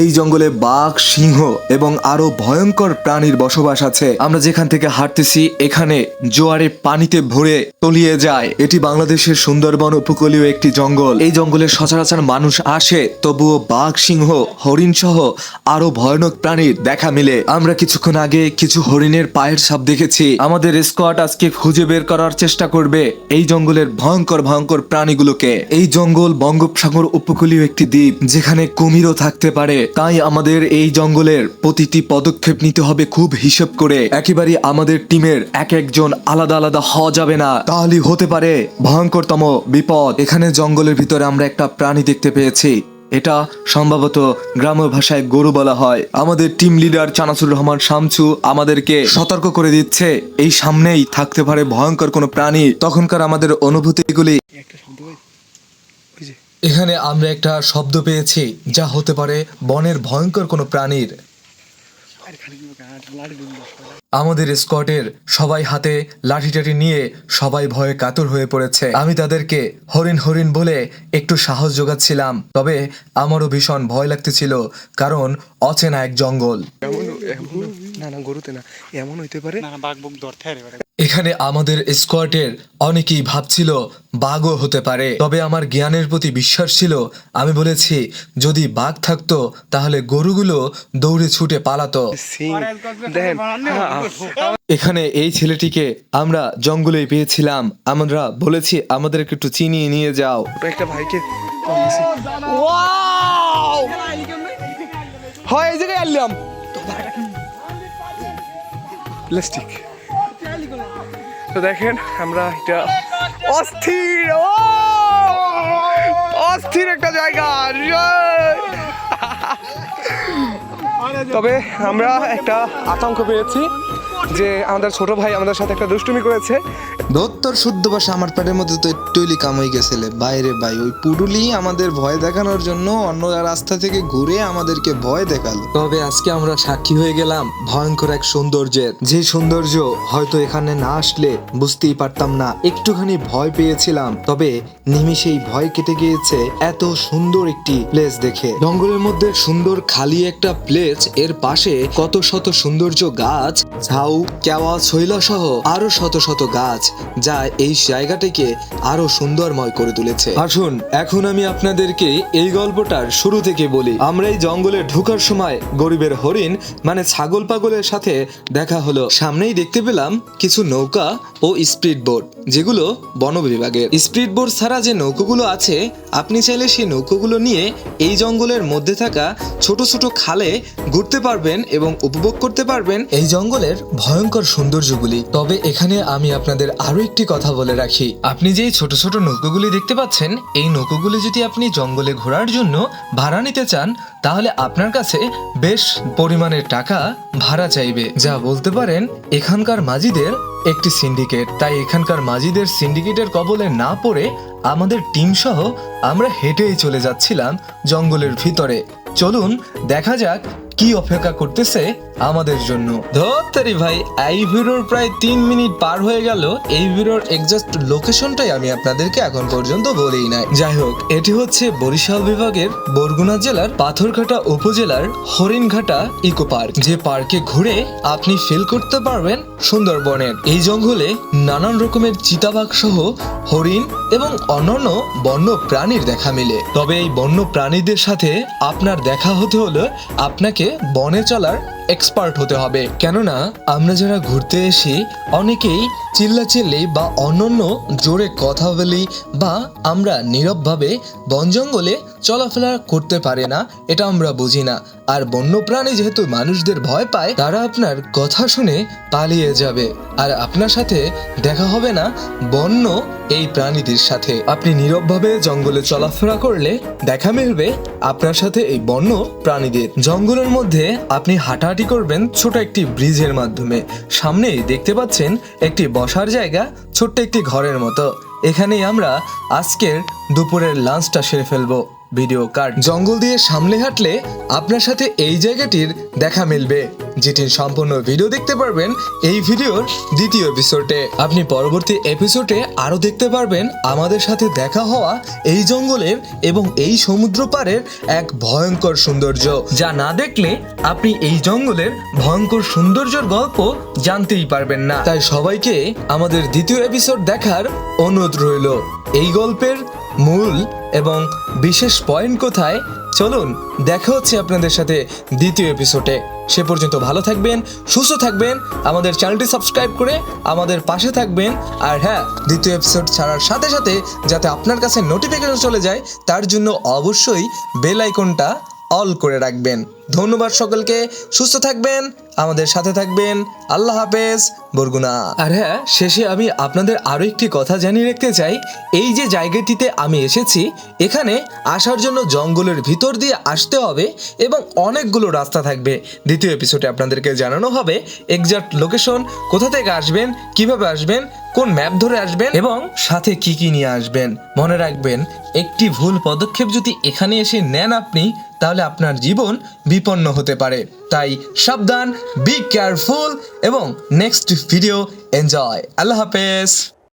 এই জঙ্গলে বাঘ, সিংহ এবং আরও ভয়ঙ্কর প্রাণীর বসবাস আছে। আমরা যেখান থেকে হাঁটতেছি, এখানে জোয়ারে পানিতে ভরে তলিয়ে যায়। এটি বাংলাদেশের সুন্দরবন উপকূলীয় একটি জঙ্গল। এই জঙ্গলে সচরাচর মানুষ আসে, তবুও বাঘ, সিংহ হরিণ সহ আরও ভয়ানক প্রাণীর দেখা মিলে। আমরা কিছুক্ষণ আগে কিছু হরিণের পায়ের সাপ দেখেছি। আমাদের স্কোয়াড আজকে খুঁজে বের করার চেষ্টা করবে এই জঙ্গলের ভয়ঙ্কর ভয়ঙ্কর প্রাণীগুলোকে। এই জঙ্গল বঙ্গোপসাগর উপকূলীয় একটি দ্বীপ, যেখানে কুমিরও থাকতে পারে। তাই আমাদের এই জঙ্গলের প্রতিটি পদক্ষেপ নিতে হবে খুব হিসেব করে। একেবারে আমাদের টিমের এক একজন আলাদা আলাদা হওয়া যাবে না। তাহলে হতে পারে ভয়ঙ্করতম বিপদ। এখানে জঙ্গলের ভিতরে আমরা একটা প্রাণী দেখতে পেয়েছি। এটা সম্ভবত গ্রাম্য ভাষায় গরু বলা হয়। আমাদের টিম লিডার চানাসুর রহমান শামসু আমাদেরকে সতর্ক করে দিচ্ছে, এই সামনেই থাকতে পারে ভয়ঙ্কর কোনো প্রাণী। তখনকার আমাদের অনুভূতিগুলি একটা এখানে আমরা একটা শব্দ পেয়েছি যা হতে পারে বনের ভয়ঙ্কর কোনো প্রাণীর। আমাদের স্কটের সবাই হাতে লাঠি টাঠি নিয়ে সবাই ভয়ে কাতর হয়ে পড়েছে। আমি তাদেরকে হরিণ হরিণ বলে একটু সাহস যোগাচ্ছিলাম তবে আমারও ভীষণ ভয় লাগতেছিল কারণ অচেনা এক জঙ্গল। এমন এমন না না গরুতে না এমন হইতে পারে না বাঘ ধরতে এখানে আমাদের স্কোয়াডের অনেকেই ভাবছিল বাঘও হতে পারে। তবে আমার জ্ঞানের প্রতি বিশ্বাস ছিল আমি বলেছি যদি বাঘ থাকতো তাহলে গরুগুলো দৌড়ে ছুটে পালাতো। এখানে এই ছেলেটিকে আমরা জঙ্গলে পেয়েছিলাম। আমরা বলেছি আমাদেরকে একটু চিনিয়ে নিয়ে যাও। একটা ভাইকে হয় এই জায়গায় আনলাম। প্লাস্টিক। তো দেখেন আমরা এটা অস্থির ও! অস্থির একটা জায়গা তবে আমরা একটা আতঙ্ক পেয়েছি। যে আমাদের ছোট ভাই আমাদের সাথে একটা দুষ্টুমি করেছে। দত্তর শুদ্ধ ভাষা আমার পেটের মধ্যে তো একটুই কাম হয়ে গেছিলে বাইরে ভাই, ওই পুরুলি আমাদের ভয় দেখানোর জন্য অন্য রাস্তা থেকে ঘুরে আমাদেরকে ভয় দেখাল। তবে আজকে আমরা সাক্ষী হয়ে গেলাম ভয়ঙ্কর এক সৌন্দর্যের। যে সৌন্দর্য হয়তো এখানে না আসলে বুঝতেই পারতাম না। একটুখানি ভয় পেয়েছিলাম, তবে নিমিষেই ভয় কেটে গিয়েছে এত সুন্দর একটি প্লেস দেখে। জঙ্গলের মধ্যে সুন্দর খালি একটা প্লেস এর পাশে কত শত সৌন্দর্য গাছ, ঝাউ কেওয়া শৈলা সহ আরও শত শত গাছ যা এই জায়গাটিকে আরও সুন্দরময় করে তুলেছে। আসুন, এখন আমি আপনাদেরকে এই গল্পটার শুরু থেকে বলি। আমরা এই জঙ্গলে ঢোকার সময় গরিবের হরিণ মানে ছাগল পাগলের সাথে দেখা হলো। সামনেই দেখতে পেলাম কিছু নৌকা ও স্পিড বোট, যেগুলো বন বিভাগের। স্পিড বোট ছাড়া যে নৌকোগুলো আছে, আপনি চাইলে সেই নৌকোগুলো নিয়ে এই জঙ্গলের মধ্যে থাকা ছোট ছোট খালে ঘুরতে পারবেন এবং উপভোগ করতে পারবেন। এই জঙ্গলের ভয়ঙ্কর সৌন্দর্যগুলি। তবে এখানে আমি আপনাদের আরও একটি কথা বলে রাখি। আপনি যে ছোট ছোট নৌকোগুলি দেখতে পাচ্ছেন, এই নৌকোগুলি যদি আপনি জঙ্গলে ঘোরার জন্য ভাড়া নিতে চান, তাহলে আপনার কাছে বেশ পরিমাণের টাকা ভাড়া চাইবে। যা বলতে পারেন, এখানকার মাঝিদের একটি সিন্ডিকেট। তাই এখানকার মাঝিদের সিন্ডিকেটের কবলে না পড়ে আমাদের টিম সহ আমরা হেঁটেই চলে যাচ্ছিলাম জঙ্গলের ভিতরে। চলুন, দেখা যাক কি অপেক্ষা করতেছে আমাদের জন্য। ধরতারি ভাই, এই ভিডিওর প্রায় তিন মিনিট পার হয়ে গেল। এই ভিডিওর এক্সাক্ট লোকেশনটাই আমি আপনাদেরকে এখন পর্যন্ত বলেই নাই। যাই হোক, এটি হচ্ছে বরিশাল বিভাগের বরগুনা জেলার পাথরঘাটা উপজেলার হরিণঘাটা ইকো পার্ক। যে পার্কে ঘুরে আপনি ফিল করতে পারবেন সুন্দরবনের। এই জঙ্গলে নানান রকমের চিতাবাঘ সহ হরিণ এবং অন্যান্য বন্য প্রাণীর দেখা মিলে। তবে এই বন্য প্রাণীদের সাথে আপনার দেখা হতে হলে আপনাকে বনে চলার এক্সপার্ট হতে হবে। কেননা আমরা যারা ঘুরতে এসি অনেকেই চিল্লাচিল্লি বা অন্যান্য জোরে কথা বলি বা আমরা নীরবভাবে বন জঙ্গলে চলাফেরা করতে পারে না, এটা আমরা বুঝি না। আর বন্যপ্রাণী যেহেতু মানুষদের ভয় পায়, তারা আপনার কথা শুনে পালিয়ে যাবে। আর আপনার সাথে দেখা হবে না বন্য এই প্রাণীদের সাথে। আপনি নীরবভাবে জঙ্গলে চলাফেরা করলে দেখা মিলবে আপনার সাথে এই বন্য প্রাণীদের। জঙ্গলের মধ্যে আপনি হাঁটাহাঁটি করবেন ছোট একটি ব্রিজের মাধ্যমে। সামনেই দেখতে পাচ্ছেন একটি বসার জায়গা ছোট্ট একটি ঘরের মতো। এখানেই আমরা আজকের দুপুরের লাঞ্চটা সেরে ফেলব ভিডিও কার্ড জঙ্গল দিয়ে সামনে হাঁটলে আপনার সাথে এই জায়গাটির দেখা মিলবে। যেটির সম্পূর্ণ ভিডিও দেখতে পারবেন এই ভিডিওর দ্বিতীয় এপিসোডে আপনি পরবর্তী এপিসোডে আরও দেখতে পারবেন আমাদের সাথে দেখা হওয়া এই জঙ্গলের এবং এই সমুদ্র পাড়ের এক ভয়ঙ্কর সৌন্দর্য। যা না দেখলে আপনি এই জঙ্গলের ভয়ঙ্কর সৌন্দর্যের গল্প জানতেই পারবেন না। তাই সবাইকে আমাদের দ্বিতীয় এপিসোড দেখার অনুরোধ রইল। এই গল্পের মূল এবং বিশেষ পয়েন্ট কোথায়? চলুন, দেখা হচ্ছে আপনাদের সাথে দ্বিতীয় এপিসোডে সে পর্যন্ত ভালো থাকবেন, সুস্থ থাকবেন, আমাদের চ্যানেলটি সাবস্ক্রাইব করে আমাদের পাশে থাকবেন। আর হ্যাঁ দ্বিতীয় এপিসোড ছাড়ার সাথে সাথে যাতে আপনার কাছে নোটিফিকেশন চলে যায়, তার জন্য অবশ্যই বেল আইকনটা অল করে রাখবেন। ধন্যবাদ সকলকে। সুস্থ থাকবেন। আমাদের সাথে থাকবেন। আল্লাহ হাফেজ, বরগুনা। আর হ্যাঁ শেষে আমি আপনাদের আরও একটি কথা জানিয়ে রাখতে চাই। এই যে জায়গাটিতে আমি এসেছি, এখানে আসার জন্য জঙ্গলের ভিতর দিয়ে আসতে হবে এবং অনেকগুলো রাস্তা থাকবে। দ্বিতীয় এপিসোডে আপনাদেরকে জানানো হবে এক্সাক্ট লোকেশন কোথা থেকে আসবেন, কীভাবে আসবেন কোন ম্যাপ ধরে আসবেন এবং সাথে কি কি নিয়ে আসবেন? মনে রাখবেন, একটি ভুল পদক্ষেপ যদি এখানে এসে নেন আপনি, তাহলে আপনার জীবন বিপন্ন হতে পারে। তাই সাবধান বি কেয়ারফুল এবং নেক্সট ভিডিও এনজয় আল্লাহ হাফেজ।